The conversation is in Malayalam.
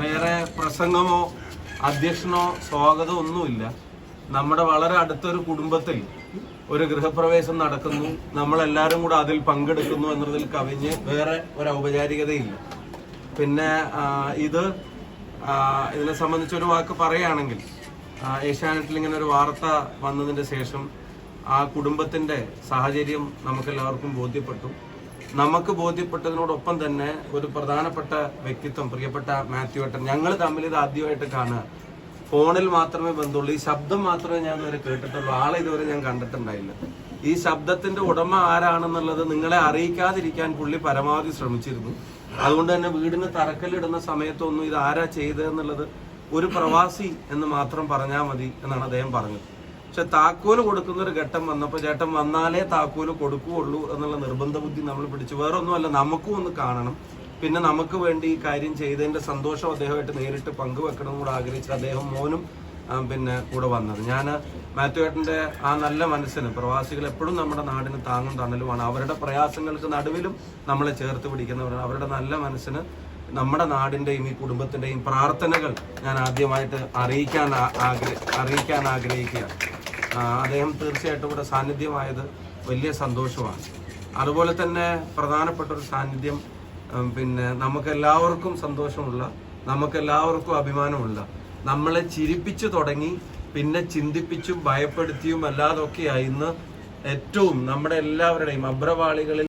വേറെ പ്രസംഗമോ അധ്യക്ഷനോ സ്വാഗതമോ ഒന്നുമില്ല. നമ്മുടെ വളരെ അടുത്തൊരു കുടുംബത്തിൽ ഒരു ഗൃഹപ്രവേശം നടക്കുന്നു. നമ്മളെല്ലാവരും കൂടെ അതിൽ പങ്കെടുക്കുന്നു എന്നതിൽ കവിഞ്ഞ് വേറെ ഒരു ഔപചാരികതയില്ല. പിന്നെ ഇത് ഇതിനെ സംബന്ധിച്ച് ഒരു വാക്ക് പറയുകയാണെങ്കിൽ ഏഷ്യാനെറ്റിൽ ഇങ്ങനെ ഒരു വാർത്ത വന്നതിന്റെ ശേഷം ആ കുടുംബത്തിന്റെ സാഹചര്യം നമുക്കെല്ലാവർക്കും ബോധ്യപ്പെട്ടു. നമുക്ക് ബോധ്യപ്പെട്ടതിനോടൊപ്പം തന്നെ ഒരു പ്രധാനപ്പെട്ട വ്യക്തിത്വം പ്രിയപ്പെട്ട മാത്യു ഏട്ടൻ. ഞങ്ങൾ തമ്മിൽ ഇത് ആദ്യമായിട്ട് കാണുക ഫോണിൽ മാത്രമേ ബന്ധമുള്ളൂ ഈ ശബ്ദം മാത്രമേ ഞാൻ ഇതുവരെ കേട്ടിട്ടുള്ളൂ. ആളെ ഇതുവരെ ഞാൻ കണ്ടിട്ടുണ്ടായില്ല. ഈ ശബ്ദത്തിന്റെ ഉടമ ആരാണെന്നുള്ളത് നിങ്ങളെ അറിയിക്കാതിരിക്കാൻ പുള്ളി പരമാവധി ശ്രമിച്ചിരുന്നു. അതുകൊണ്ട് തന്നെ വീടിന് തറക്കല്ലിടുന്ന സമയത്തൊന്നും ഇത് ആരാ ചെയ്തതെന്നുള്ളത് ഒരു പ്രവാസി എന്ന് മാത്രം പറഞ്ഞാൽ മതി എന്നാണ് അദ്ദേഹം പറഞ്ഞത്. പക്ഷെ താക്കോൽ കൊടുക്കുന്ന ഒരു ഘട്ടം വന്നപ്പോൾ ചേട്ടൻ വന്നാലേ താക്കോൽ കൊടുക്കുകയുള്ളൂ എന്നുള്ള നിർബന്ധ ബുദ്ധി നമ്മൾ പിടിച്ചു. വേറെ ഒന്നുമല്ല നമുക്കും ഒന്ന് കാണണം. പിന്നെ നമുക്ക് വേണ്ടി ഈ കാര്യം ചെയ്തതിന്റെ സന്തോഷം അദ്ദേഹമായിട്ട് നേരിട്ട് പങ്കുവെക്കണം കൂടെ ആഗ്രഹിച്ച് അദ്ദേഹം മോനും പിന്നെ കൂടെ വന്നത്. ഞാൻ മാത്യു ഏട്ടന്റെ ആ നല്ല മനസ്സിന് പ്രവാസികൾ എപ്പോഴും നമ്മുടെ നാടിന് താങ്ങും തണലുമാണ്. അവരുടെ പ്രയാസങ്ങൾക്ക് നടുവിലും നമ്മളെ ചേർത്ത് പിടിക്കുന്നവരാണ്. അവരുടെ നല്ല മനസ്സിന് നമ്മുടെ നാടിന്റെയും ഈ കുടുംബത്തിന്റെയും പ്രാർത്ഥനകൾ ഞാൻ ആദ്യമായിട്ട് അറിയിക്കാൻ ആ- ആഗ്ര അറിയിക്കാൻ ആഗ്രഹിക്കുകയാണ്. അദ്ദേഹം തീർച്ചയായിട്ടും ഇവിടെ സാന്നിധ്യമായത് വലിയ സന്തോഷമാണ്. അതുപോലെ തന്നെ പ്രധാനപ്പെട്ട ഒരു സാന്നിധ്യം പിന്നെ നമുക്കെല്ലാവർക്കും സന്തോഷമുള്ള നമുക്കെല്ലാവർക്കും അഭിമാനമുള്ള നമ്മളെ ചിരിപ്പിച്ചു തുടങ്ങി പിന്നെ ചിന്തിപ്പിച്ചും ഭയപ്പെടുത്തിയും അല്ലാതൊക്കെയായി ഇന്ന് ഏറ്റവും നമ്മുടെ എല്ലാവരുടെയും അബ്രവാളികളിൽ